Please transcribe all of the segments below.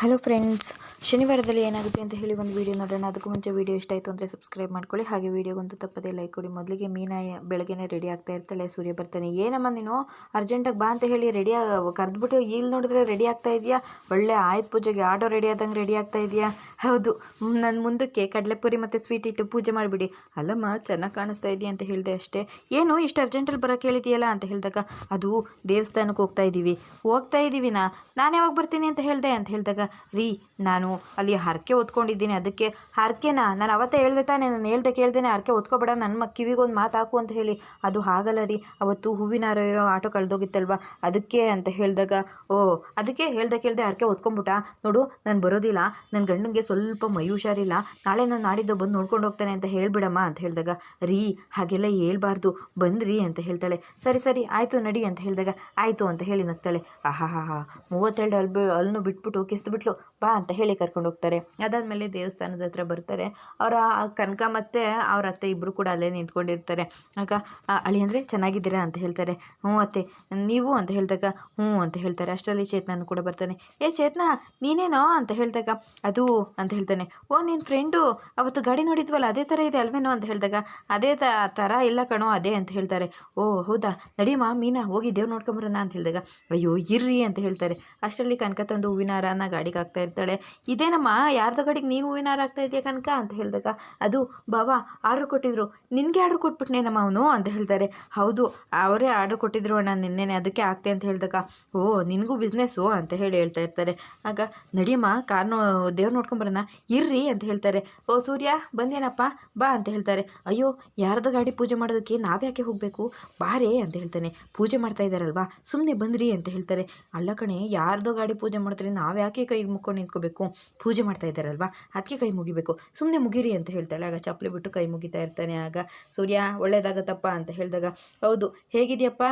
Hello friends, ಶನಿವಾರದಲ್ಲಿ ಏನಾಗುತ್ತೆ ಅಂತ ಹೇಳಿ ಒಂದು ವೀಡಿಯೋ ನೋಡೋಣ. ಅದಕ್ಕೂ ಮುಂಚೆ ವೀಡಿಯೋ ಇಷ್ಟ ಆಯಿತು ಅಂದರೆ ಸಬ್ಸ್ಕ್ರೈಬ್ ಮಾಡ್ಕೊಳ್ಳಿ. ಹಾಗೆ ವೀಡಿಯೋಗೊಂದು ತಪ್ಪದೇ ಲೈಕ್ ಕೊಡಿ. ಮೊದಲಿಗೆ ಮೀನಾ ಬೆಳಗ್ಗೆನೇ ರೆಡಿ ಆಗ್ತಾ ಇರ್ತಾಳೆ, ಸೂರ್ಯ ಬರ್ತಾನೆ. ಏನಮ್ಮ ನೀನು? ಅರ್ಜೆಂಟಾಗಿ ಬಾ ಅಂತ ಹೇಳಿ ರೆಡಿ ಕರೆದ್ಬಿಟ್ಟು ಇಲ್ಲಿ ನೋಡಿದ್ರೆ ರೆಡಿ ಆಗ್ತಾ ಇದೆಯಾ? ಒಳ್ಳೆ ಆಯುಧ ಪೂಜೆಗೆ ಆಟೋ ರೆಡಿ ಆದಂಗೆ ರೆಡಿ ಆಗ್ತಾ ಇದೆಯಾ? ಹೌದು. ನನ್ನ ಮುಂದಕ್ಕೆ ಕಡಲೆಪುರಿ ಮತ್ತು ಸ್ವೀಟ್ ಇಟ್ಟು ಪೂಜೆ ಮಾಡಿಬಿಡಿ. ಅಲ್ಲಮ್ಮ, ಚೆನ್ನಾಗಿ ಕಾಣಿಸ್ತಾ ಇದೆಯಾ ಅಂತ ಹೇಳಿದೆ ಅಷ್ಟೇ. ಏನು, ಇಷ್ಟು ಅರ್ಜೆಂಟಲ್ಲಿ ಬರೋಕ್ಕೆ ಹೇಳಿದೆಯಲ್ಲ ಅಂತ ಹೇಳಿದಾಗ, ಅದು ದೇವಸ್ಥಾನಕ್ಕೆ ಹೋಗ್ತಾ ಇದ್ದೀವಿ ಹೋಗ್ತಾ ಇದ್ದೀವಿನಾ ನಾನು ಯಾವಾಗ ಬರ್ತೀನಿ ಅಂತ ಹೇಳಿದೆ? ಅಂತ ಹೇಳಿದಾಗ ರೀ ನಾನು ಅಲ್ಲಿ ಹರಕೆ ಹೊತ್ಕೊಂಡಿದ್ದೀನಿ. ಅದಕ್ಕೆ ಹರಕೆನ? ನಾನು ಅವತ್ತೇ ಹೇಳ್ದೆ ತಾನೆ, ನಾನು ಹೇಳ್ದೆ ಕೇಳ್ದೇನೆ ಹರಕೆ ಹೊತ್ಕೊಬೇಡ ನನ್ನ ಕಿವಿಗೊಂದು ಮಾತು ಹಾಕು ಅಂತ ಹೇಳಿ. ಅದು ಹಾಗಲ್ಲ ರೀ. ಅವತ್ತು ಹೂವಿನ ಹಾರ ಇರೋ ಆಟೋ ಕಳೆದೋಗಿತ್ತಲ್ವ? ಅದಕ್ಕೆ ಅಂತ ಹೇಳಿದಾಗ, ಓ, ಅದಕ್ಕೆ ಹೇಳ್ದೆ ಕೇಳ್ದೆ ಹರಕೆ ಹೊತ್ಕೊಂಬಿಟ್ಟ? ನೋಡು, ನಾನು ಬರೋದಿಲ್ಲ. ನನ್ನ ಗಂಡನಿಗೆ ಸ್ವಲ್ಪ ಮೈ ಹುಷಾರಿಲ್ಲ ನಾಳೆ ನಾನು ನಾಡಿದ್ದು ಬಂದು ನೋಡ್ಕೊಂಡು ಹೋಗ್ತಾನೆ ಅಂತ ಹೇಳಿಬಿಡಮ್ಮ ಅಂತ ಹೇಳಿದಾಗ, ರೀ, ಹಾಗೆಲ್ಲ ಹೇಳ್ಬಾರ್ದು. ಬಂದ್ರಿ ಅಂತ ಹೇಳ್ತಾಳೆ. ಸರಿ ಸರಿ, ಆಯಿತು ನಡಿ ಅಂತ ಹೇಳಿದಾಗ, ಆಯಿತು ಅಂತ ಹೇಳಿ ನಗ್ತಾಳೆ. ಆಹಾ ಹಾ ಹಾ ಮೂವತ್ತೆರಡು ಅಲ್ಬ ಅಲ್ಲೂ ಬಿಟ್ಬಿಟ್ಟು ಕಿಸ್ತು ಬಿಟ್ಲು. ಬಾ ಅಂತ ಹೇಳಿ ಕರ್ಕೊಂಡು ಹೋಗ್ತಾರೆ. ಅದಾದಮೇಲೆ ದೇವಸ್ಥಾನದ ಹತ್ರ ಬರ್ತಾರೆ. ಅವರ ಕನಕ ಮತ್ತು ಅವ್ರ ಅತ್ತೆ ಇಬ್ಬರು ಕೂಡ ಅಲ್ಲೇ ನಿಂತ್ಕೊಂಡಿರ್ತಾರೆ. ಆಗ ಅಳಿ ಅಂದರೆ ಚೆನ್ನಾಗಿದ್ದೀರಾ? ಅಂತ ಹೇಳ್ತಾರೆ. ಹ್ಞೂ ಅತ್ತೆ. ನೀವು? ಅಂತ ಹೇಳಿದಾಗ, ಹ್ಞೂ ಅಂತ ಹೇಳ್ತಾರೆ. ಅಷ್ಟರಲ್ಲಿ ಚೇತನನು ಕೂಡ ಬರ್ತಾನೆ. ಏ ಚೇತನ, ನೀನೇನೋ? ಅಂತ ಹೇಳಿದಾಗ, ಅದು ಅಂತ ಹೇಳ್ತಾನೆ. ಓ ನಿನ್ನ ಫ್ರೆಂಡು, ಅವತ್ತು ಗಾಡಿ ನೋಡಿದ್ವಲ್ಲ, ಅದೇ ಥರ ಇದೆ ಅಲ್ವೇನೋ? ಅಂತ ಹೇಳಿದಾಗ, ಅದೇ ಥರ ಇಲ್ಲ ಕಣೋ, ಅದೇ ಅಂತ ಹೇಳ್ತಾರೆ. ಓ, ಹೌದಾ? ನಡಿಯಮ್ಮ ಮೀನಾ, ಹೋಗಿ ದೇವ್ರು ನೋಡ್ಕೊಂಬರೋಣ ಅಂತ ಹೇಳಿದಾಗ, ಅಯ್ಯೋ, ಇರ್ರಿ ಅಂತ ಹೇಳ್ತಾರೆ. ಅಷ್ಟರಲ್ಲಿ ಕನಕ ತಂದು ಹೂವಿನ ಹಾರನ ಗಾಡಿಗೆ ಹಾಕ್ತಾ ಇರ್ತಾಳೆ. ಇದೇನಮ್ಮ ಯಾರ್ದೋ ಗಾಡಿಗೆ ನೀನು ಹೂವಿನ ಹಾರ ಹಾಕ್ತಾ ಇದೆಯಾ ಕನಕ ಅಂತ ಹೇಳಿದಾಗ, ಅದು ಬಾವಾ ಆರ್ಡ್ರ್ ಕೊಟ್ಟಿದ್ರು, ನಿನಗೆ ಆರ್ಡ್ರ್ ಕೊಟ್ಬಿಟ್ನೇನಮ್ಮ ಅವನು ಅಂತ ಹೇಳ್ತಾರೆ. ಹೌದು, ಅವರೇ ಆರ್ಡ್ರ್ ಕೊಟ್ಟಿದ್ರು ಅಣ್ಣ ನಿನ್ನೆನೆ, ಅದಕ್ಕೆ ಆಗ್ತೆ ಅಂತ ಹೇಳಿದಾಗ, ಓ, ನಿನಗೂ ಬಿಸ್ನೆಸ್ಸು ಅಂತ ಹೇಳಿ ಹೇಳ್ತಾ ಇರ್ತಾರೆ. ಆಗ, ನಡಿಯಮ್ಮ ಕಾರ್ನು ದೇವ್ರು ನೋಡ್ಕೊಂಬರೋಣ ಇರ್ರಿ ಅಂತ ಹೇಳ್ತಾರೆ. ಓ, ಸೂರ್ಯ, ಬಂದೇನಪ್ಪ, ಬಾ ಅಂತ ಹೇಳ್ತಾರೆ. ಅಯ್ಯೋ, ಯಾರ್ದ ಗಾಡಿ ಪೂಜೆ ಮಾಡೋದಕ್ಕೆ ನಾವ್ಯಾಕೆ ಹೋಗಬೇಕು? ಬಾರೇ ಅಂತ ಹೇಳ್ತಾನೆ. ಪೂಜೆ ಮಾಡ್ತಾ ಇದ್ದಾರಲ್ವಾ ಸುಮ್ಮನೆ ಬಂದ್ರಿ ಅಂತ ಹೇಳ್ತಾರೆ. ಅಲ್ಲ ಕಣೆ, ಯಾರ್ದೋ ಗಾಡಿ ಪೂಜೆ ಮಾಡ್ತಾರೆ ನಾವ್ಯಾಕೆ ಕೈಗೆ ಮುಕ್ಕೊಂಡು ನಿಂತ್ಕೋಬೇಕು? ಪೂಜೆ ಮಾಡ್ತಾ ಇದ್ದಾರಲ್ವಾ? ಅದಕ್ಕೆ ಕೈ ಮುಗಿಬೇಕು. ಸುಮ್ಮನೆ ಮುಗಿರಿ ಅಂತ ಹೇಳ್ತಾಳೆ. ಆಗ ಚಪ್ಪಲಿ ಬಿಟ್ಟು ಕೈ ಮುಗಿತಾ ಇರ್ತಾನೆ ಆಗ. ಸೂರ್ಯ, ಒಳ್ಳೇದಾಗತ್ತಪ್ಪ ಅಂತ ಹೇಳಿದಾಗ, ಹೌದು, ಹೇಗಿದೆಯಪ್ಪ?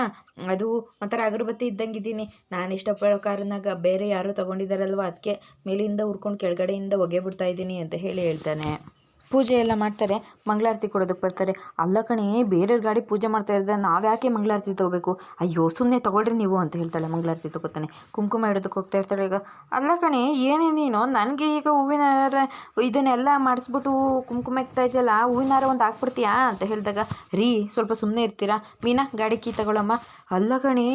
ಅದು ಒಂಥರ ಅಗರಬತ್ತಿ ಇದ್ದಂಗಿದ್ದೀನಿ. ನಾನು ಇಷ್ಟಪಡೋ ಕಾರನಾಗ ಬೇರೆ ಯಾರೋ ತಗೊಂಡಿದ್ದಾರಲ್ವ? ಅದಕ್ಕೆ ಮೇಲಿಂದ ಹುರ್ಕೊಂಡು ಕೆಳಗಡೆಯಿಂದ ಒಗೆ ಬಿಡ್ತಾ ಇದ್ದೀನಿ ಅಂತ ಹೇಳಿ ಹೇಳ್ತಾನೆ. ಪೂಜೆ ಎಲ್ಲ ಮಾಡ್ತಾರೆ ಮಂಗಳಾರತಿ ಕೊಡೋದಕ್ಕೆ ಬರ್ತಾರೆ. ಅಲ್ಲ ಕಣೇ, ಬೇರೆಯವ್ರ ಗಾಡಿ ಪೂಜೆ ಮಾಡ್ತಾ ಇದ್ದರೆ ನಾವು ಯಾಕೆ ಮಂಗಳಾರತಿ ತೊಗೋಬೇಕು? ಅಯ್ಯೋ ಸುಮ್ಮನೆ ತೊಗೊಳ್ರಿ ನೀವು ಅಂತ ಹೇಳ್ತಾಳೆ ಮಂಗಳಾರತಿ ತೊಗೋತಾನೆ. ಕುಂಕುಮ ಇಡೋದಕ್ಕೆ ಹೋಗ್ತಾ ಇರ್ತಾಳೆ ಈಗ. ಅಲ್ಲ ಕಣೆ ಏನೇ ನೀನು ನನಗೆ ಈಗ ಹೂವಿನ ಹಾರ ಇದನ್ನೆಲ್ಲ ಮಾಡಿಸ್ಬಿಟ್ಟು ಕುಂಕುಮ ಎಕ್ತಾ ಇದೆಯಲ್ಲ ಹೂವಿನ ಹಾರ ಒಂದು ಹಾಕ್ಬಿಡ್ತೀಯಾ ಅಂತ ಹೇಳಿದಾಗ, ರೀ, ಸ್ವಲ್ಪ ಸುಮ್ಮನೆ ಇರ್ತೀರಾ? ಮೀನಾ, ಗಾಡಿ ಕೀ ತಗೊಳಮ್ಮ. ಅಲ್ಲ ಕಣೇ,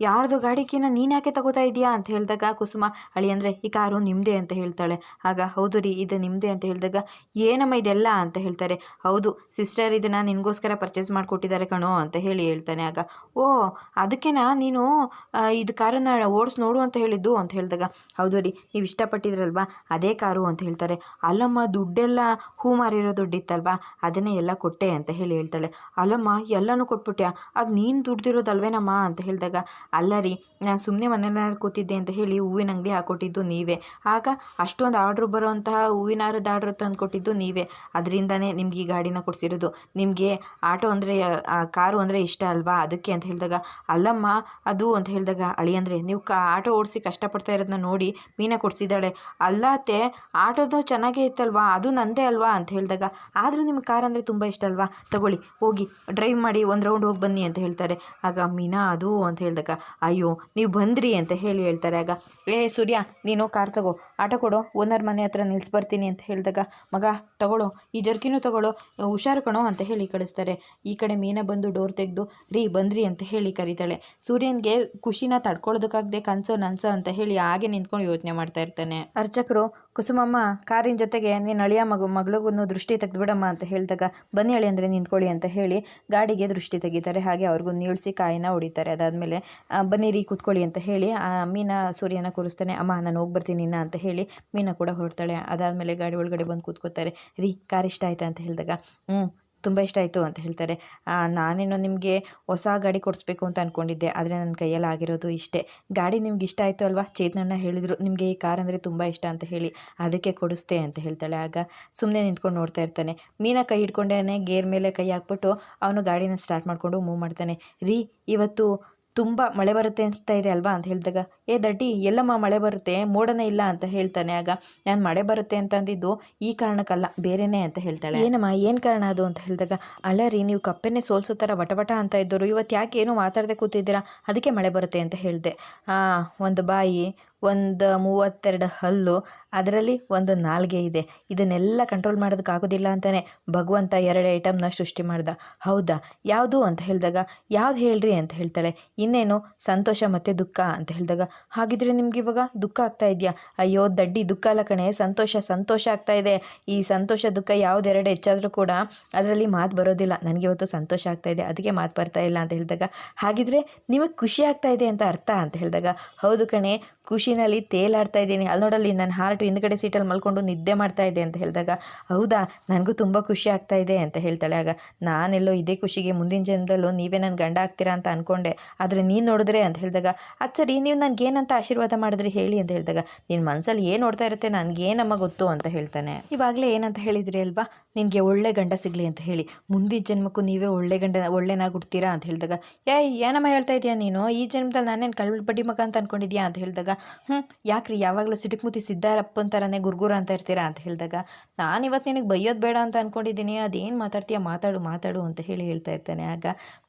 ಯಾರ್ದು ಗಾಡಿ ಕೀನ ನೀನು ಯಾಕೆ ತಗೋತಾ ಇದೀಯಾ ಅಂತ ಹೇಳಿದಾಗ, ಕುಸುಮ ಅಳಿ ಅಂದರೆ ಈ ಕಾರು ನಿಮ್ಮದೇ ಅಂತ ಹೇಳ್ತಾಳೆ. ಆಗ, ಹೌದು ರೀ, ಇದು ನಿಮ್ಮದೇ ಅಂತ ಹೇಳಿದಾಗ, ಏನಮ್ಮ ಇದೆಲ್ಲ ಅಂತ ಹೇಳ್ತಾರೆ. ಹೌದು ಸಿಸ್ಟರ್ ಇದನ್ನು ನಿನಗೋಸ್ಕರ ಪರ್ಚೇಸ್ ಮಾಡಿಕೊಟ್ಟಿದ್ದಾರೆ ಕಣೋ ಅಂತ ಹೇಳಿ ಹೇಳ್ತಾನೆ ಆಗ. ಓ, ಅದಕ್ಕೆನಾ ನೀನು ಇದು ಕಾರನ್ನು ಓಡಿಸ್ ನೋಡು ಅಂತ ಹೇಳಿದ್ದು ಅಂತ ಹೇಳಿದಾಗ. ಹೌದು ರೀ ನೀವು ಇಷ್ಟಪಟ್ಟಿದ್ರಲ್ವಾ? ಅದೇ ಕಾರು ಅಂತ ಹೇಳ್ತಾರೆ. ಅಲ್ಲಮ್ಮ, ದುಡ್ಡೆಲ್ಲ ಹೂ ಮಾರಿರೋ ದುಡ್ಡಿತ್ತಲ್ವಾ? ಅದನ್ನೇ ಎಲ್ಲ ಕೊಟ್ಟೆ ಅಂತ ಹೇಳಿ ಹೇಳ್ತಾಳೆ. ಅಲ್ಲಮ್ಮ, ಎಲ್ಲನೂ ಕೊಟ್ಬಿಟ್ಯಾ? ಅದು ನೀನು ದುಡ್ದಿರೋದಲ್ವೇನಮ್ಮ ಅಂತ ಹೇಳಿದಾಗ. ಅಲ್ಲ ರೀ, ನಾನು ಸುಮ್ಮನೆ ಮನೆಯಲ್ಲಿ ಕೂತಿದ್ದೆ ಅಂತ ಹೇಳಿ ಹೂವಿನ ಅಂಗಡಿ ಹಾಕೊಟ್ಟಿದ್ದು ನೀವೇ. ಆಗ ಅಷ್ಟೊಂದು ಆರ್ಡ್ರ್ ಬರೋಂತಹ ಹೂವಿನ ಹಾರದ ಆರ್ಡ್ರ್ ತಂದು ಕೊಟ್ಟಿದ್ದು ನೀವೇ. ಅದರಿಂದನೇ ನಿಮ್ಗೆ ಈ ಗಾಡಿನ ಕೊಡಿಸಿರೋದು. ನಿಮಗೆ ಆಟೋ ಅಂದರೆ ಕಾರು ಅಂದರೆ ಇಷ್ಟ ಅಲ್ವಾ? ಅದಕ್ಕೆ ಅಂತ ಹೇಳಿದಾಗ, ಅಲ್ಲಮ್ಮ, ಅದು ಅಂತ ಹೇಳಿದಾಗ, ಅಳಿ ಅಂದರೆ, ನೀವು ಕಾ, ಆಟೋ ಓಡಿಸಿ ಕಷ್ಟಪಡ್ತಾ ಇರೋದನ್ನ ನೋಡಿ ಮೀನ ಕೊಡಿಸಿದ್ದಾಳೆ. ಅಲ್ಲತ್ತೆ ಆಟೋದು ಚೆನ್ನಾಗೇ ಇತ್ತಲ್ವಾ? ಅದು ನಂದೇ ಅಲ್ವಾ? ಅಂತ ಹೇಳಿದಾಗ, ಆದರೂ ನಿಮ್ಗೆ ಕಾರ್ ಅಂದರೆ ತುಂಬ ಇಷ್ಟ ಅಲ್ವಾ? ತಗೊಳ್ಳಿ, ಹೋಗಿ ಡ್ರೈವ್ ಮಾಡಿ ಒಂದು ರೌಂಡ್ ಹೋಗಿ ಬನ್ನಿ ಅಂತ ಹೇಳ್ತಾರೆ. ಆಗ, ಮೀನಾ, ಅದು ಅಂತ ಹೇಳಿದಾಗ, ಅಯ್ಯೋ, ನೀವು ಬಂದ್ರಿ ಅಂತ ಹೇಳಿ ಹೇಳ್ತಾರೆ. ಆಗ, ಏ, ಸೂರ್ಯ, ನೀನು ಕಾರ್ ತಗೋ. ಆಟೋ ಕೊಡು, ಓನರ್ ಮನೆ ಹತ್ರ ನಿಲ್ಸಿ ಬರ್ತೀನಿ ಅಂತ ಹೇಳಿದಾಗ, ಮಗ ತಗೊಳ್ಳೋ ಈ ಜರ್ಕಿನೂ ತಗೊಳ್ಳೋ ಹುಷಾರು ಕಣೋ ಅಂತ ಹೇಳಿ ಕಳಿಸ್ತಾರೆ. ಈ ಕಡೆ ಮೀನ ಬಂದು ಡೋರ್ ತೆಗೆದು, ರೀ, ಬಂದ್ರಿ ಅಂತ ಹೇಳಿ ಕರೀತಾಳೆ. ಸೂರ್ಯನ್ಗೆ ಖುಷಿನ ತಡ್ಕೊಳ್ಳೋದಕ್ಕಾಗದೆ ಕನಸೋ ನನ್ಸೋ ಅಂತ ಹೇಳಿ ಹಾಗೆ ನಿಂತ್ಕೊಂಡು ಯೋಚನೆ ಮಾಡ್ತಾ ಇರ್ತಾನೆ. ಅರ್ಚಕರು ಕುಸುಮಮ್ಮ, ಕಾರಿನ ಜೊತೆಗೆ ನೀನು ಅಳಿಯ ಮಗು, ಮಗಳಿಗೂ ದೃಷ್ಟಿ ತೆಗೆದುಬಿಡಮ್ಮ ಅಂತ ಹೇಳಿದಾಗ, ಬನ್ನಿ ಅಳಿ ಅಂದರೆ ನಿಂತ್ಕೊಳ್ಳಿ ಅಂತ ಹೇಳಿ ಗಾಡಿಗೆ ದೃಷ್ಟಿ ತೆಗಿತಾರೆ. ಹಾಗೆ ಅವ್ರಿಗೂ ನೀಳ್ಸಿ ಕಾಯಿನ ಹೊಡಿತಾರೆ. ಅದಾದಮೇಲೆ ಬನ್ನಿ ರೀ ಕೂತ್ಕೊಳ್ಳಿ ಅಂತ ಹೇಳಿ, ಆ, ಮೀನ ಸೂರ್ಯನ ಕೂರಿಸ್ತಾನೆ. ಅಮ್ಮ, ನಾನು ಹೋಗಿ ಬರ್ತೀನಿ ಇನ್ನ ಅಂತ ಹೇಳಿ ಮೀನ ಕೂಡ ಹೊರಡ್ತಾಳೆ. ಅದಾದಮೇಲೆ ಗಾಡಿ ಒಳಗಡೆ ಬಂದು ಕೂತ್ಕೋತಾರೆ ರೀ, ಕಾರ್ ಇಷ್ಟ ಆಯ್ತಾ ಅಂತ ಹೇಳಿದಾಗ ಹ್ಞೂ ತುಂಬ ಇಷ್ಟ ಆಯಿತು ಅಂತ ಹೇಳ್ತಾರೆ. ನಾನೇನು ನಿಮಗೆ ಹೊಸ ಗಾಡಿ ಕೊಡಿಸ್ಬೇಕು ಅಂತ ಅಂದ್ಕೊಂಡಿದ್ದೆ ಆದರೆ ನನ್ನ ಕೈಯಲ್ಲಿ ಆಗಿರೋದು ಇಷ್ಟೇ. ಗಾಡಿ ನಿಮ್ಗೆ ಇಷ್ಟ ಆಯಿತು ಅಲ್ವಾ? ಚೇತನನ್ನ ಹೇಳಿದರು, ನಿಮಗೆ ಈ ಕಾರ್ ಅಂದರೆ ತುಂಬ ಇಷ್ಟ ಅಂತ ಹೇಳಿ, ಅದಕ್ಕೆ ಕೊಡಿಸ್ತೆ ಅಂತ ಹೇಳ್ತಾಳೆ. ಆಗ ಸುಮ್ಮನೆ ನಿಂತ್ಕೊಂಡು ನೋಡ್ತಾ ಇರ್ತಾನೆ. ಮೀನ ಕೈ ಹಿಡ್ಕೊಂಡೇ ಗೇರ್ ಮೇಲೆ ಕೈ ಹಾಕ್ಬಿಟ್ಟು ಅವನು ಗಾಡಿನ ಸ್ಟಾರ್ಟ್ ಮಾಡಿಕೊಂಡು ಮೂವ್ ಮಾಡ್ತಾನೆ. ರೀ, ಇವತ್ತು ತುಂಬ ಮಳೆ ಬರುತ್ತೆ ಅನಿಸ್ತಾ ಇದೆ ಅಲ್ವಾ? ಅಂತ ಹೇಳಿದಾಗ ಏ ದಡ್ಡಿ, ಎಲ್ಲಮ್ಮ ಮಳೆ ಬರುತ್ತೆ, ಮೋಡನೇ ಇಲ್ಲ ಅಂತ ಹೇಳ್ತಾನೆ. ಆಗ ನಾನು ಮಳೆ ಬರುತ್ತೆ ಅಂತಂದಿದ್ದು ಈ ಕಾರಣಕ್ಕಲ್ಲ, ಬೇರೆನೇ ಅಂತ ಹೇಳ್ತಾಳೆ. ಏನಮ್ಮ, ಏನು ಕಾರಣ ಅದು ಅಂತ ಹೇಳಿದಾಗ, ಅಲ್ಲ ರೀ, ನೀವು ಕಪ್ಪೆನೇ ಸೋಲ್ಸೋ ಥರ ವಟವಟ ಅಂತ ಇದ್ದರು, ಇವತ್ತು ಯಾಕೆ ಏನೂ ಮಾತಾಡದೆ ಕೂತಿದ್ದೀರಾ? ಅದಕ್ಕೆ ಮಳೆ ಬರುತ್ತೆ ಅಂತ ಹೇಳಿದೆ. ಒಂದು ಬಾಯಿ, ಒಂದು ಮೂವತ್ತೆರಡು ಹಲ್ಲು, ಅದರಲ್ಲಿ ಒಂದು ನಾಲ್ಗೆ ಇದೆ. ಇದನ್ನೆಲ್ಲ ಕಂಟ್ರೋಲ್ ಮಾಡೋದಕ್ಕಾಗೋದಿಲ್ಲ ಅಂತಲೇ ಭಗವಂತ ಎರಡು ಐಟಮ್ನ ಸೃಷ್ಟಿ ಮಾಡ್ದ. ಹೌದಾ? ಯಾವುದು? ಅಂತ ಹೇಳಿದಾಗ, ಯಾವ್ದು ಹೇಳ್ರಿ ಅಂತ ಹೇಳ್ತಾಳೆ. ಇನ್ನೇನು? ಸಂತೋಷ ಮತ್ತು ದುಃಖ ಅಂತ ಹೇಳಿದಾಗ ಹಾಗಿದ್ರೆ ನಿಮ್ಗೆ ಇವಾಗ ದುಃಖ ಆಗ್ತಾ ಇದೆಯಾ? ಅಯ್ಯೋ, ದಡ್ಡಿ ದುಃಖ ಅಲ್ಲ ಕಣೆ. ಸಂತೋಷ ಸಂತೋಷ ಆಗ್ತಾ ಇದೆ. ಈ ಸಂತೋಷ, ದುಃಖ ಯಾವುದೆರಡು ಹೆಚ್ಚಾದರೂ ಕೂಡ ಅದರಲ್ಲಿ ಮಾತು ಬರೋದಿಲ್ಲ. ನನಗೆ ಇವತ್ತು ಸಂತೋಷ ಆಗ್ತಾ ಇದೆ. ಅದಕ್ಕೆ ಮಾತು ಬರ್ತಾ ಇಲ್ಲ ಅಂತ ಹೇಳಿದಾಗ, ಹಾಗಿದ್ರೆ ನಿಮಗೆ ಖುಷಿ ಆಗ್ತಾ ಇದೆ ಅಂತ ಅರ್ಥ ಅಂತ ಹೇಳಿದಾಗ, ಹೌದು ಕಣೆ, ಖುಷಿನಲ್ಲಿ ತೇಲಾಡ್ತಾ ಇದ್ದೀನಿ. ಅಲ್ಲಿ ನೋಡಲ್ಲಿ ನನ್ನ ಹಾರ್ಟ್ ಹಿಂದ್ಗಡೆ ಸೀಟಲ್ಲಿ ಮಲ್ಕೊಂಡು ನಿದ್ದೆ ಮಾಡ್ತಾ ಇದೆ ಅಂತ ಹೇಳಿದಾಗ, ಹೌದಾ, ನನಗೂ ತುಂಬ ಖುಷಿ ಆಗ್ತಾ ಇದೆ ಅಂತ ಹೇಳ್ತಾಳೆ. ಆಗ, ನಾನೆಲ್ಲೋ ಇದೇ ಖುಷಿಗೆ ಮುಂದಿನ ಜನ್ಮದಲ್ಲೂ ನೀವೇ ನನ್ನ ಗಂಡ ಆಗ್ತೀರಾ ಅಂತ ಅಂದ್ಕೊಂಡೆ ಆದರೆ ನೀನು ನೋಡಿದ್ರೆ ಅಂತ ಹೇಳಿದಾಗ, ಅದು ಸರಿ, ನೀವು ನನಗೇನಂತ ಆಶೀರ್ವಾದ ಮಾಡಿದ್ರಿ ಹೇಳಿ ಅಂತ ಹೇಳಿದಾಗ ನಿನ್ನ ಮನಸ್ಸಲ್ಲಿ ಏನು ನೋಡ್ತಾ ಇರುತ್ತೆ ನನಗೇನಮ್ಮ ಗೊತ್ತು ಅಂತ ಹೇಳ್ತಾನೆ. ಇವಾಗಲೇ ಏನಂತ ಹೇಳಿದ್ರಿ ಅಲ್ವಾ? ನಿನಗೆ ಒಳ್ಳೆ ಗಂಡ ಸಿಗಲಿ ಅಂತ ಹೇಳಿ ಮುಂದಿನ ಜನ್ಮಕ್ಕೂ ನೀವೇ ಒಳ್ಳೆ ಗಂಡ ಒಳ್ಳೆನಾಗಿ ಹುಡ್ತೀರಾ ಅಂತ ಹೇಳಿದಾಗ ಏಯ್ ಏನಮ್ಮ ಹೇಳ್ತಾ ಇದೆಯಾ ನೀನು? ಈ ಜನ್ಮದಲ್ಲಿ ನಾನೇನು ಕಳ್ಳ ಬಡ್ಡಿ ಮಗ ಅಂತ ಅಂದ್ಕೊಂಡಿದ್ಯಾ ಅಂತ ಹೇಳಿದಾಗ ಹ್ಞೂ ಯಾಕ್ರಿ ಯಾವಾಗಲೂ ಸಿಟಿಕ್ಮುತಿ ಸಿದ್ದಾರಪ್ಪನ ಥರನೇ ಗುರ್ಗುರ ಅಂತ ಇರ್ತೀರಾ ಅಂತ ಹೇಳಿದಾಗ, ನಾನು ಇವತ್ತು ನಿನಗೆ ಬೈಯೋದು ಬೇಡ ಅಂತ ಅಂದ್ಕೊಂಡಿದ್ದೀನಿ ಅದೇನು ಮಾತಾಡ್ತೀಯ, ಮಾತಾಡು ಮಾತಾಡು ಅಂತ ಹೇಳಿ ಹೇಳ್ತಾ ಇರ್ತಾನೆ. ಆಗ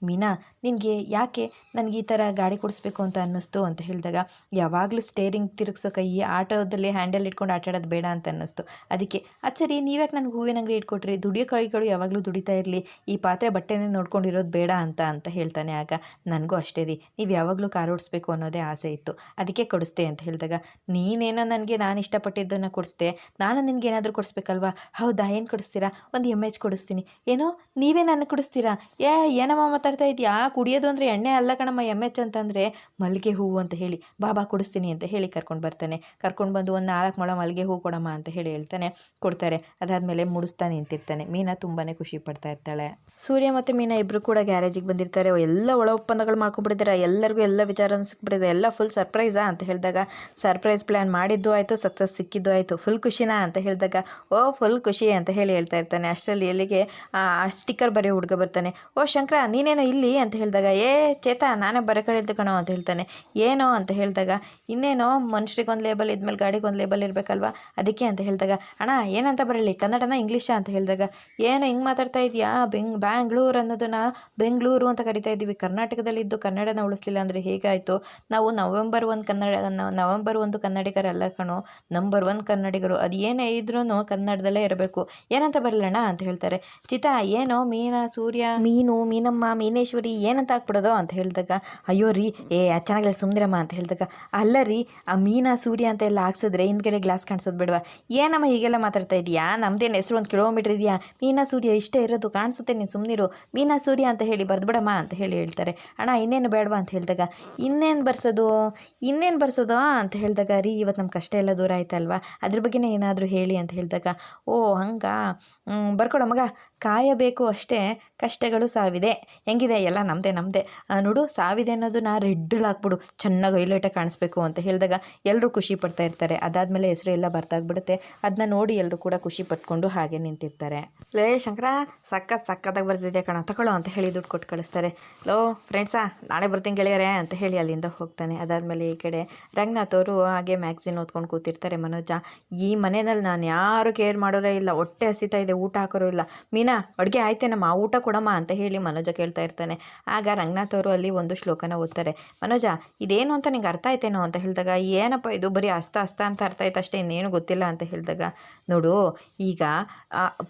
ಮೀನಾ, ನಿನಗೆ ಯಾಕೆ ನನಗೆ ಈ ಥರ ಗಾಡಿ ಕೊಡಿಸ್ಬೇಕು ಅಂತ ಅನ್ನಿಸ್ತು ಅಂತ ಹೇಳಿದಾಗ ಯಾವಾಗಲೂ ಸ್ಟೇರಿಂಗ್ ತಿರುಗಿಸೋ ಕೈ ಆಟೋದಲ್ಲಿ ಹ್ಯಾಂಡಲ್ ಇಟ್ಕೊಂಡು ಆಟ ಆಡೋದು ಬೇಡ ಅಂತ ಅನ್ನಿಸ್ತು. ಅದಕ್ಕೆ ಅದು ಸರಿ ನೀವ್ಯಾಕೆ ನನಗೆ ಹೂವಿನ ಅಂಗಡಿ ಇಟ್ಕೊಟ್ರಿ? ದುಡಿಯೋ ಕೈಗಳು ಯಾವಾಗಲೂ ದುಡಿತಾ ಇರಲಿ. ಈ ಪಾತ್ರೆ ಬಟ್ಟೆನೇ ನೋಡ್ಕೊಂಡಿರೋದು ಬೇಡ ಅಂತ ಅಂತ ಹೇಳ್ತಾನೆ ಆಗ. ನನಗೂ ಅಷ್ಟೇ ರೀ. ನೀವು ಯಾವಾಗಲೂ ಕಾರ್ ಓಡಿಸ್ಬೇಕು ಅನ್ನೋದೇ ಆಸೆ ಇತ್ತು. ಅದಕ್ಕೆ ಕೊಡಿಸ್ತೆ ಅಂತ ಹೇಳಿದಾಗ, ನೀನೇನೋ ನನಗೆ ನಾನು ಇಷ್ಟಪಟ್ಟಿದ್ದನ್ನು ಕೊಡಿಸ್ದೆ. ನಾನು ನಿನಗೆ ಏನಾದರೂ ಕೊಡಿಸ್ಬೇಕಲ್ವಾ? ಹೌದಾ? ಏನು ಕೊಡಿಸ್ತೀರಾ? ಒಂದು ಎಂ ಎಚ್ ಕೊಡಿಸ್ತೀನಿ. ಏನೋ? ನೀವೇ ನನಗೆ ಕೊಡಿಸ್ತೀರಾ? ಏ, ಏನಮ್ಮ ಮಾತಾಡ್ತಾ ಇದೆಯಾ? ಕುಡಿಯೋದು ಅಂದರೆ ಎಣ್ಣೆ ಅಲ್ಲ ಕಣಮ್ಮ ಎಂ ಎಚ್ ಅಂತಂದರೆ ಮಲ್ಲಿಗೆ ಹೂವು ಅಂತ ಹೇಳಿ. ಬಾಬಾ ಕುಡಿಸ್ತೀನಿ ಅಂತ ಹೇಳಿ ಕರ್ಕೊಂಡು ಬರ್ತಾನೆ. ಕರ್ಕೊಂಡು ಬಂದು ಒಂದು ನಾಲ್ಕು ಮೊಳ ಮಲ್ಲಿಗೆ ಹೂ ಕೊಡಮ್ಮ ಅಂತ ಹೇಳಿ ಹೇಳ್ತಾನೆ. ಕೊಡ್ತಾರೆ. ಅದಾದಮೇಲೆ ಮುಡಿಸ್ತಾ ನಿಂತಿರ್ತಾನೆ. ಮೀನಾ ತುಂಬಾ ಖುಷಿ ಪಡ್ತಾ ಇರ್ತಾಳೆ. ಸೂರ್ಯ ಮತ್ತು ಮೀನಾ ಇಬ್ಬರು ಕೂಡ ಗ್ಯಾರೇಜಿಗೆ ಬಂದಿರ್ತಾರೆ. ಎಲ್ಲ ಒಳ ಒಪ್ಪಂದಗಳು ಮಾಡ್ಕೊಂಡ್ಬಿಟ್ಟಿದ್ದಾರೆ. ಎಲ್ಲರಿಗೂ ಎಲ್ಲ ವಿಚಾರ ಸಿಕ್ಬಿಟ್ಟಿದೆ ಎಲ್ಲ ಫುಲ್ ಸರ್ಪ್ರೈಸಾ ಅಂತ ಹೇಳಿದಾಗ ಸರ್ಪ್ರೈಸ್ ಪ್ಲ್ಯಾನ್ ಮಾಡಿದ್ದು ಆಯಿತು ಸಕ್ಸಸ್ ಸಿಕ್ಕಿದ್ದು ಆಯಿತು. ಫುಲ್ ಖುಷಿನಾ ಅಂತ ಹೇಳಿದಾಗ, ಓ ಫುಲ್ ಖುಷಿ ಅಂತ ಹೇಳಿ ಹೇಳ್ತಾ ಇರ್ತಾನೆ. ಅಷ್ಟರಲ್ಲಿ ಎಲ್ಲಿಗೆ ಸ್ಟಿಕ್ಕರ್ ಬರೆಯೋ ಹುಡುಗ ಬರ್ತಾನೆ. ಓ, ಶಂಕರ, ನೀನೇನೋ ಇಲ್ಲಿ? ಅಂತ ಹೇಳಿದಾಗ, ಏ, ಚೇತಾ, ನಾನೇ ಬರೋ ಕಡೆ ಕಣೋ ಅಂತ ಹೇಳ್ತಾನೆ. ಏನೋ ಅಂತ ಹೇಳಿದಾಗ, ಇನ್ನೇನೋ ಮನುಷ್ಯರಿಗೊಂದು ಲೇಬಲ್ ಇದ್ಮೇಲೆ ಗಾಡಿಗೆ ಒಂದು ಲೇಬಲ್ ಇರಬೇಕಲ್ವಾ? ಅದಕ್ಕೆ ಅಂತ ಹೇಳಿದಾಗ, ಅಣ್ಣ, ಏನಂತ ಬರಲಿ? ಕನ್ನಡನ ಇಂಗ್ಲೀಷಾ ಅಂತ ಹೇಳಿದಾಗ, ಏನು ಹಿಂಗೆ ಮಾತಾಡ್ತಾ ಇದೆಯಾ? ಬೆಂಗ್, ಬ್ಯಾಂಗ್ಳೂರು ಅನ್ನೋದನ್ನ ಬೆಂಗಳೂರು ಅಂತ ಕರಿತಾ ಇದ್ದೀವಿ. ಕರ್ನಾಟಕದಲ್ಲಿದ್ದು ಕನ್ನಡನ ಉಳಿಸ್ಲಿಲ್ಲ ಅಂದರೆ ಹೇಗಾಯಿತು? ನಾವು ನವೆಂಬರ್ ಒಂದು ಕನ್ನಡ ನವೆಂಬರ್ ಒಂದು ಕನ್ನಡಿಗರಲ್ಲ ಕಣೋ. ನಂಬರ್ ಒನ್ ಕನ್ನಡಿಗರು, ಅದು ಏನೇ ಇದ್ರೂ ಕನ್ನಡದಲ್ಲೇ ಇರಬೇಕು. ಏನಂತ ಬರಲಣ್ಣ ಅಂತ ಹೇಳ್ತಾರೆ. ಚಿತಾ, ಏನೋ ಮೀನ, ಸೂರ್ಯ, ಮೀನು, ಮೀನಮ್ಮ, ಮೀನೇಶ್ವರಿ ಏನಂತ ಹಾಕ್ಬಿಡೋದು ಅಂತ ಹೇಳಿದಾಗ, ಅಯ್ಯೋ ರೀ, ಏ, ಚೆನ್ನಾಗಿಲ್ಲ ಸುಂದರಮ್ಮ ಅಂತ ಹೇಳಿದಾಗ ಅಲ್ಲ ರೀ, ಆ ಮೀನಾ, ಸೂರ್ಯ ಅಂತ ಎಲ್ಲ ಹಾಕ್ಸಿದ್ರೆ ಹಿಂದ್ಗಡೆ ಗ್ಲಾಸ್ ಕಾಣಿಸೋದು ಬಿಡುವ. ಏನಮ್ಮ ಹೀಗೆಲ್ಲ ಮಾತಾಡ್ತಾ ಇದೆಯಾ? ನಮ್ದೇನು ಹೆಸರು ಒಂದು ಕಿಲೋಮೀಟ್ರ್ ಇದೆಯಾ? ಮೀನಾ, ಸೂರ್ಯ ಇಷ್ಟೇ ಇರೋದು, ಕಾಣಿಸುತ್ತೆ ನೀನು ಸುಮ್ಮನಿರು ಮೀನಾ, ಸೂರ್ಯ ಅಂತ ಹೇಳಿ ಬರ್ದ್ಬಿಡಮ್ಮ ಅಂತ ಹೇಳಿ ಹೇಳ್ತಾರೆ. ಅಣ್ಣ, ಇನ್ನೇನು ಬೇಡವಾ ಅಂತ ಹೇಳಿದಾಗ, ಇನ್ನೇನು ಬರ್ಸೋದು? ಇನ್ನೇನು ಬರ್ಸೋದು? ಅಂತ ಹೇಳಿದಾಗ, ರೀ ಇವತ್ತು ನಮ್ಮ ಕಷ್ಟ ಎಲ್ಲ ದೂರ ಆಯ್ತಲ್ವಾ? ಅದ್ರ ಬಗ್ಗೆನೇ ಏನಾದರೂ ಹೇಳಿ ಅಂತ ಹೇಳಿದಾಗ, ಓ, ಹಂಗಾ? ಬರ್ಕೊಡ ಮಗ. ಕಾಯಬೇಕು ಅಷ್ಟೇ. ಕಷ್ಟಗಳು ಸಾವಿದೆ. ಹೆಂಗಿದೆ? ಎಲ್ಲ ನಮ್ಮದೇ ನಮ್ಮದೇ ನೋಡು, ಸಾವಿದೆ ಅನ್ನೋದು ನಾ ರೆಡ್ಡಲ್ಲಿ ಹಾಕ್ಬಿಡು. ಚೆನ್ನಾಗಿ ಹೈಲೈಟಾಗಿ ಕಾಣಿಸ್ಬೇಕು ಅಂತ ಹೇಳಿದಾಗ ಎಲ್ಲರೂ ಖುಷಿ ಪಡ್ತಾ ಇರ್ತಾರೆ. ಅದಾದಮೇಲೆ ಹೆಸರು ಎಲ್ಲ ಬರ್ತಾಗ್ಬಿಡುತ್ತೆ. ಅದನ್ನ ನೋಡಿ ಎಲ್ಲರೂ ಕೂಡ ಖುಷಿ ಪಟ್ಕೊಂಡು ಹಾಗೆ ನಿಂತಿರ್ತಾರೆ. ಲೇ ಶಂಕರ ಸಕ್ಕತ್ ಸಕ್ಕತ್ತಾಗಿ ಬರ್ತಿದೆ ಕಣ, ತಗೊಳ್ಳೋ ಅಂತ ಹೇಳಿ ದುಡ್ಡು ಕೊಟ್ಟು ಕಳಿಸ್ತಾರೆ. ಲೋ ಫ್ರೆಂಡ್ಸಾ ನಾಳೆ ಬರ್ತೀನಿ ಗೆಳೆಯರೇ ಅಂತ ಹೇಳಿ ಅಲ್ಲಿಂದ ಹೋಗ್ತಾನೆ. ಅದಾದಮೇಲೆ ಈ ಕಡೆ ರಂಗನಾಥ್ ಅವರು ಹಾಗೆ ಮ್ಯಾಗ್ಝಿನ್ ಓದ್ಕೊಂಡು ಕೂತಿರ್ತಾರೆ ಮನೋಜ. ಈ ಮನೆಯಲ್ಲಿ ನಾನು ಯಾರು ಕೇರ್ ಮಾಡೋರೇ ಇಲ್ಲ, ಹೊಟ್ಟೆ ಹಸಿತಾ ಇದೆ, ಊಟ ಹಾಕೋರು ಇಲ್ಲ. ಮೀನಾ, ಅಡುಗೆ ಆಯ್ತೇನಮ್ಮ ಊಟ ಕೊಡಮ್ಮ ಅಂತ ಹೇಳಿ ಮನೋಜ ಕೇಳ್ತಾ ಇರ್ತಾನೆ. ಆಗ ರಂಗನಾಥ್ ಅವರು ಅಲ್ಲಿ ಒಂದು ಶ್ಲೋಕನ ಓದ್ತಾರೆ. ಮನೋಜ, ಇದೇನು ಅಂತ ನಿಂಗೆ ಅರ್ಥ ಆಯ್ತೇನೋ ಅಂತ ಹೇಳಿದಾಗ, ಏನಪ್ಪ ಇದು? ಬರೀ ಅಸ್ತ ಅಸ್ತ ಅಂತ ಅರ್ಥ ಆಯ್ತು ಅಷ್ಟೇ, ಇನ್ನೇನು ಗೊತ್ತಿಲ್ಲ ಅಂತ ಹೇಳಿದಾಗ, ನೋಡು, ಈಗ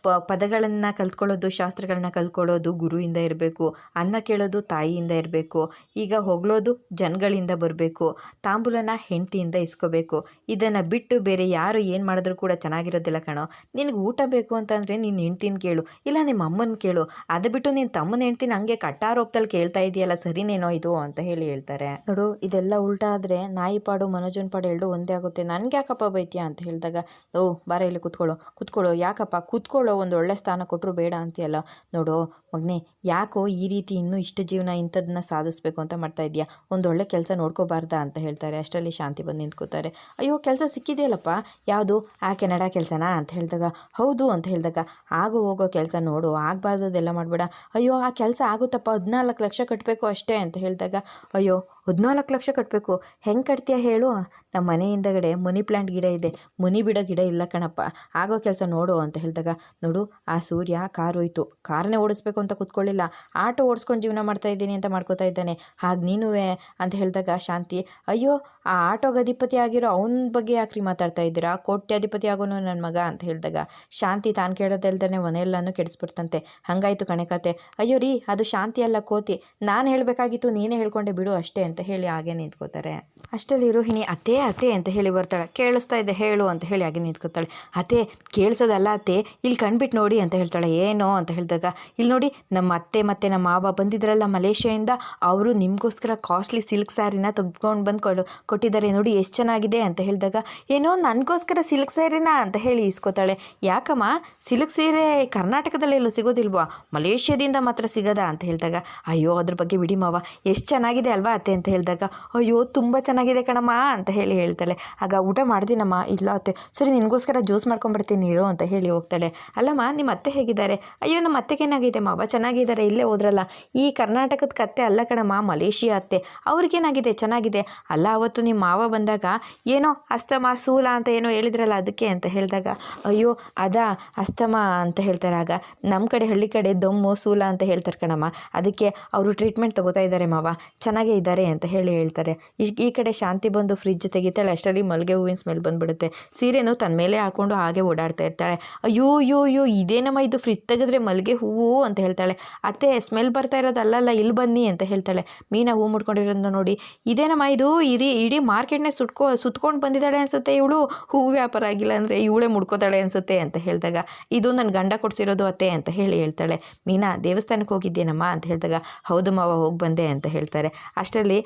ಪ, ಪದಗಳನ್ನು ಕಲ್ತ್ಕೊಳ್ಳೋದು, ಶಾಸ್ತ್ರಗಳನ್ನ ಕಲ್ತ್ಕೊಳ್ಳೋದು ಗುರುವಿಂದ ಇರಬೇಕು, ಅನ್ನ ಕೇಳೋದು ತಾಯಿಯಿಂದ ಇರಬೇಕು, ಈಗ ಹೊಗಳೋದು ಜನಗಳಿಂದ ಬರಬೇಕು, ತಾಂಬೂಲನ ಹೆಂಡತಿಯಿಂದ ಇಸ್ಕೋಬೇಕು, ಇದನ್ನು ಬಿಟ್ಟು ಬೇರೆ ಯಾರು ಏನು ಮಾಡಿದ್ರು ಕೂಡ ಚೆನ್ನಾಗಿರೋದಿಲ್ಲ ಕಣೋ, ನಿನಗೆ ಊಟ ಬೇಕು ಅಂತಂದರೆ ನಿನ್ನ ಹೆಂಡ್ತಿನ ಕೇಳು, ಇಲ್ಲ ನಿಮ್ಮ ಅಮ್ಮನ ಕೇಳು, ಅದು ಬಿಟ್ಟು ನೀನು ತಮ್ಮನ ಹೆಂಡ್ತಿನ ಹಂಗೆ ಕಟ್ಟಾರೋಪದಲ್ಲಿ ಕೇಳ್ತಾ ಇದೆಯಲ್ಲ, ಸರಿನೇನೋ ಇದು? ಅಂತ ಹೇಳಿ ಹೇಳ್ತಾರೆ. ನೋಡು, ಇದೆಲ್ಲ ಉಲ್ಟಾ ಆದರೆ ನಾಯಿ ಪಾಡು, ಮನೋಜನ್ ಪಾಡು ಎರಡು ಒಂದೇ ಆಗುತ್ತೆ. ನನಗೆ ಯಾಕಪ್ಪ ಬೈತೀಯ ಅಂತ ಹೇಳಿದಾಗ, ಓ, ಬಾರ ಇಲ್ಲಿ ಕುತ್ಕೊಳ್ಳೋ ಕುತ್ಕೊಳ್ಳೋ, ಯಾಕಪ್ಪ? ಕುತ್ಕೊಳ್ಳೋ ಒಂದು ಒಳ್ಳೆ ಸ್ಥಾನ ಕೊಟ್ಟರು ಬೇಡ ಅಂತೀಯಲ್ಲ? ನೋಡು, ಮಗನೇ, ಯಾಕೋ ಈ ರೀತಿ ಇನ್ನೂ ಇಷ್ಟು ಜೀವನ ಇಂಥದ್ದನ್ನ ಸಾಧಿಸ್ಬೇಕು ಅಂತ ಮಾಡ್ತಾ ಇದೆಯಾ? ಒಂದು ಒಳ್ಳೆ ಕೆಲಸ ನೋಡ್ಕೋಬಾರ್ದಾ ಅಂತ ಹೇಳ್ತಾರೆ. ಅಷ್ಟರಲ್ಲಿ ಶಾಂತಿ ಬಂದು ನಿಂತ್ಕೋತಾರೆ. ಅಯ್ಯೋ, ಕೆಲಸ ಸಿಕ್ಕಿದೆಯಲ್ಲಪ್ಪ? ಯಾವುದು? ಆ ಕೆನಡಾ ಕೆಲಸನಾ ಅಂತ ಹೇಳಿದಾಗ, ಹೌದು ಅಂತ ಹೇಳಿದಾಗ, ಆಗೋ ಹೋಗೋ ಕೆಲಸ ನೋಡು, ಆಗಬಾರ್ದದೆಲ್ಲ ಮಾಡಬೇಡ. ಅಯ್ಯೋ, ಆ ಕೆಲಸ ಆಗುತ್ತಪ್ಪ, ಹದಿನಾಲ್ಕು ಲಕ್ಷ ಕಟ್ಟಬೇಕು ಅಷ್ಟೇ ಅಂತ ಹೇಳಿದಾಗ, ಅಯ್ಯೋ, ಹದಿನಾಲ್ಕು ಲಕ್ಷ ಕಟ್ಟಬೇಕು ಹೆಂಗೆ ಕಟ್ತೀಯ ಹೇಳು? ನಮ್ಮ ಮನೆ ಹಿಂದಗಡೆ ಮನಿ ಪ್ಲ್ಯಾಂಟ್ ಗಿಡ ಇದೆ. ಮನಿ ಬಿಡೋ ಗಿಡ ಇಲ್ಲ ಕಣಪ್ಪ. ಆಗೋ ಕೆಲಸ ನೋಡು ಅಂತ ಹೇಳಿದಾಗ, ನೋಡು, ಆ ಸೂರ್ಯ ಕಾರ್ ಹೋಯ್ತು. ಕಾರನ್ನೇ ಓಡಿಸ್ಬೇಕು ಅಂತ ಕೂತ್ಕೊಳ್ಳಿಲ್ಲ. ಆಟೋ ಓಡಿಸ್ಕೊಂಡು ಜೀವನ ಮಾಡ್ತಾ ಇದ್ದೀನಿ ಅಂತ ಮಾಡ್ಕೋತಾ ಇದ್ದಾನೆ. ಹಾಗೆ ನೀನುವೆ ಅಂತ ಹೇಳಿದಾಗ ಶಾಂತಿ, ಅಯ್ಯೋ, ಆ ಆಟೋ ಅಧಿಪತಿ ಆಗಿರೋ ಅವನ ಬಗ್ಗೆ ಯಾಕ್ರಿ ಮಾತಾಡ್ತಾ ಇದ್ದೀರಾ? ಕೋಟ್ಯಾಧಿಪತಿ ಆಗೋನು ನನ್ನ ಮಗ ಅಂತ ಹೇಳಿದಾಗ, ಶಾಂತಿ ತಾನು ಕೇಳೋದಲ್ದೇ ಮನೆಯೆಲ್ಲನೂ ಕೆಡಿಸ್ಬಿಡ್ತಂತೆ. ಹಾಗಾಯ್ತು ಕಣೆ ಕತೆ. ಅಯ್ಯೋ ರೀ, ಅದು ಶಾಂತಿ ಅಲ್ಲ ಕೋತಿ. ನಾನು ಹೇಳಬೇಕಾಗಿತ್ತು, ನೀನೇ ಹೇಳ್ಕೊಂಡೆ ಬಿಡು ಅಷ್ಟೇ ಅಂತ ಹೇಳಿ ಹಾಗೆ ನಿಂತ್ಕೋತಾರೆ. ಅಷ್ಟರಲ್ಲಿ ರೋಹಿಣಿ, ಅತ್ತೆ ಅತ್ತೆ ಅಂತ ಹೇಳಿ ಬರ್ತಾಳೆ. ಕೇಳಿಸ್ತಾ ಇದ್ದೆ ಹೇಳು ಅಂತ ಹೇಳಿ ಹಾಗೆ ನಿಂತ್ಕೊತಾಳೆ. ಅತ್ತೆ, ಕೇಳಿಸೋದಲ್ಲ ಅತ್ತೆ, ಇಲ್ಲಿ ಕಣ್ಬಿಟ್ಟು ನೋಡಿ ಅಂತ ಹೇಳ್ತಾಳೆ. ಏನೋ? ಅಂತ ಹೇಳಿದಾಗ, ಇಲ್ಲಿ ನೋಡಿ, ನಮ್ಮ ಅತ್ತೆ ಮತ್ತು ನಮ್ಮ ಮಾವ ಬಂದಿದ್ರಲ್ಲ ಮಲೇಷ್ಯಾಯಿಂದ, ಅವರು ನಿಮಗೋಸ್ಕರ ಕಾಸ್ಟ್ಲಿ ಸಿಲ್ಕ್ ಸ್ಯಾರಿನ ತೆಗೆದುಕೊಂಡು ಬಂದು ಕೊಡು, ಕೊಟ್ಟಿದ್ದಾರೆ. ನೋಡಿ, ಎಷ್ಟು ಚೆನ್ನಾಗಿದೆ ಅಂತ ಹೇಳಿದಾಗ, ಏನೋ ನನಗೋಸ್ಕರ ಸಿಲ್ಕ್ ಸ್ಯಾರಿನ ಅಂತ ಹೇಳಿ ಇಸ್ಕೋತಾಳೆ ಯಾಕಮ್ಮ? ಸಿಲ್ಕ್ ಸೀರೆ ಕರ್ನಾಟಕದಲ್ಲಿ ಎಲ್ಲೂ ಸಿಗೋದಿಲ್ವಾ? ಮಲೇಷ್ಯಾದಿಂದ ಮಾತ್ರ ಸಿಗೋದಾ? ಅಂತ ಹೇಳಿದಾಗ, ಅಯ್ಯೋ, ಅದ್ರ ಬಗ್ಗೆ ಬಿಡಿ ಮಾವ. ಎಷ್ಟು ಚೆನ್ನಾಗಿದೆ ಅಲ್ವಾ ಅತ್ತೆ? ಅಂತ ಹೇಳಿದಾಗ, ಅಯ್ಯೋ ತುಂಬ ಚೆನ್ನಾಗಿದೆ ಕಣಮ್ಮ ಅಂತ ಹೇಳಿ ಹೇಳ್ತಾಳೆ. ಆಗ ಊಟ ಮಾಡ್ತೀನಮ್ಮ, ಇಲ್ಲ ಅತ್ತೆ. ಸರಿ, ನಿನಗೋಸ್ಕರ ಜ್ಯೂಸ್ ಮಾಡ್ಕೊಂಬರ್ತೀನಿ ಇರು ಅಂತ ಹೇಳಿ ಹೋಗ್ತಾಳೆ. ಅಲ್ಲಮ್ಮ, ನಿಮ್ಮ ಅತ್ತೆ ಹೇಗಿದ್ದಾರೆ? ಅಯ್ಯೋ, ನಮ್ಮ ಅತ್ತೆಗೇನಾಗಿದೆ ಮಾವ? ಚೆನ್ನಾಗಿದ್ದಾರೆ, ಇಲ್ಲೇ ಹೋದ್ರಲ್ಲ. ಈ ಕರ್ನಾಟಕದ ಕತ್ತೆ ಅಲ್ಲ ಕಣಮ್ಮ, ಮಲೇಷಿಯಾ ಅತ್ತೆ. ಅವ್ರಿಗೇನಾಗಿದೆ? ಚೆನ್ನಾಗಿದೆ? ಅಲ್ಲ, ಅವತ್ತು ನಿಮ್ಮ ಮಾವ ಬಂದಾಗ ಏನೋ ಅಸ್ತಮ, ಸೂಲ ಅಂತ ಏನೋ ಹೇಳಿದ್ರಲ್ಲ ಅದಕ್ಕೆ ಅಂತ ಹೇಳಿದಾಗ, ಅಯ್ಯೋ, ಅದಾ ಅಸ್ತಮ ಅಂತ ಹೇಳ್ತಾರೆ. ಆಗ ನಮ್ಮ ಕಡೆ, ಹಳ್ಳಿ ಕಡೆ ದಮ್ಮು, ಸೂಲ ಅಂತ ಹೇಳ್ತಾರೆ ಕಣಮ್ಮ. ಅದಕ್ಕೆ ಅವರು ಟ್ರೀಟ್ಮೆಂಟ್ ತಗೋತಾ ಇದ್ದಾರೆ ಮಾವ. ಚೆನ್ನಾಗೇ ಇದ್ದಾರೆ ಅಂತ ಹೇಳಿ ಹೇಳ್ತಾರೆ. ಈ ಕಡೆ ಶಾಂತಿ ಬಂದು ಫ್ರಿಜ್ ತೆಗಿತಾಳೆ. ಅಷ್ಟರಲ್ಲಿ ಮಲ್ಲಿಗೆ ಹೂವಿನ ಸ್ಮೆಲ್ ಬಂದ್ಬಿಡುತ್ತೆ. ಸೀರೆನೂ ತನ್ನ ಮೇಲೆ ಹಾಕ್ಕೊಂಡು ಹಾಗೆ ಓಡಾಡ್ತಾ ಇರ್ತಾಳೆ. ಅಯ್ಯೋ ಅಯ್ಯೋ ಅಯ್ಯೋ, ಇದೇನಮ್ಮ ಇದು? ಫ್ರಿಜ್ ತೆಗೆದ್ರೆ ಮಲ್ಲಿಗೆ ಹೂವು ಅಂತ ಹೇಳ್ತಾಳೆ. ಅತ್ತೆ ಸ್ಮೆಲ್ ಬರ್ತಾ ಇರೋದು ಅಲ್ಲಲ್ಲ ಇಲ್ಲಿ ಬನ್ನಿ ಅಂತ ಹೇಳ್ತಾಳೆ. ಮೀನಾ ಹೂ ಮುಡ್ಕೊಂಡಿರೋದನ್ನ ನೋಡಿ, ಇದೇನಮ್ಮ ಇದು? ಇಡೀ ಇಡೀ ಮಾರ್ಕೆಟ್ನೇ ಸುಟ್ಕೊ, ಸುತ್ಕೊಂಡು ಬಂದಿದ್ದಾಳೆ ಅನ್ಸುತ್ತೆ ಇವಳು? ಹೂವು ವ್ಯಾಪಾರ ಆಗಿಲ್ಲ ಅಂದರೆ ಇವಳೇ ಮುಡ್ಕೋತಾಳೆ ಅನ್ಸುತ್ತೆ ಅಂತ ಹೇಳಿದಾಗ, ಇದು ನನ್ನ ಗಂಡ ಕೊಡ್ಸಿರೋದು ಅತ್ತೆ ಅಂತ ಹೇಳಿ ಹೇಳ್ತಾಳೆ. ಮೀನಾ ದೇವಸ್ಥಾನಕ್ಕೆ ಹೋಗಿದ್ದೇನಮ್ಮ ಅಂತ ಹೇಳಿದಾಗ, ಹೌದು ಮಾವ, ಹೋಗಿ ಬಂದೆ ಅಂತ ಹೇಳ್ತಾರೆ. ಅಷ್ಟರಲ್ಲಿ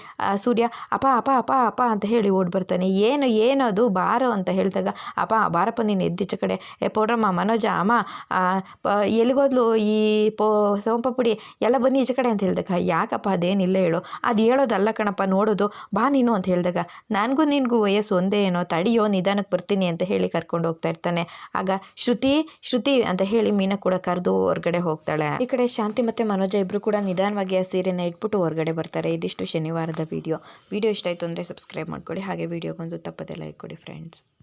ಸೂರ್ಯ, ಅಪ್ಪ ಅಪ್ಪ ಅಪ ಅಪ ಅಂತ ಹೇಳಿ ಓಡಿ ಬರ್ತಾನೆ. ಏನು ಏನು ಅದು? ಬಾರೋ ಅಂತ ಹೇಳಿದಾಗ, ಅಪ್ಪ, ಬಾರಪ್ಪ, ನೀನು ಎದ್ದಿಚ್ಚ ಕಡೆ. ಏ, ಪೌಡ್ರಮ್ಮ, ಮನೋಜ, ಅಮ್ಮ ಎಲ್ಲಿಗೋದ್ಲು ಈ ಪೋ, ಸೋಂಪ ಪುಡಿ? ಎಲ್ಲ ಬನ್ನಿ ಈಚೆ ಕಡೆ ಅಂತ ಹೇಳಿದಾಗ, ಯಾಕಪ್ಪ ಅದೇನಿಲ್ಲ ಹೇಳು. ಅದು ಹೇಳೋದಲ್ಲ ಕಣಪ್ಪ, ನೋಡೋದು. ಬಾ ನೀನು ಅಂತ ಹೇಳಿದಾಗ, ನನಗೂ ನಿನಗೂ ವಯಸ್ಸು ಒಂದೇ ಏನೋ, ತಡಿಯೋ ನಿಧಾನಕ್ಕೆ ಬರ್ತೀನಿ ಅಂತ ಹೇಳಿ ಕರ್ಕೊಂಡು ಹೋಗ್ತಾ ಇರ್ತಾನೆ. ಆಗ ಶ್ರುತಿ ಶ್ರುತಿ ಅಂತ ಹೇಳಿ ಮೀನ ಕೂಡ ಕರೆದು ಹೊರಗಡೆ ಹೋಗ್ತಾಳೆ. ಈ ಕಡೆ ಶಾಂತಿ ಮತ್ತು ಮನೋಜ ಇಬ್ಬರು ಕೂಡ ನಿಧಾನವಾಗಿ ಆ ಸೀರೆನ ಇಟ್ಬಿಟ್ಟು ಹೊರಗಡೆ ಬರ್ತಾರೆ. ಇದಿಷ್ಟು ಶನಿವಾರದ ವಿಡಿಯೋ ವಿಡಿಯೋ ಆಯಿತು ಅಂದರೆ ಸಬ್ಸ್ಕ್ರೈಬ್ ಮಾಡ್ಕೊಳ್ಳಿ ಹಾಗೆ ವೀಡಿಯೋಗೊಂದು ತಪ್ಪದೆ ಲೈಕ್ ಕೊಡಿ ಫ್ರೆಂಡ್ಸ್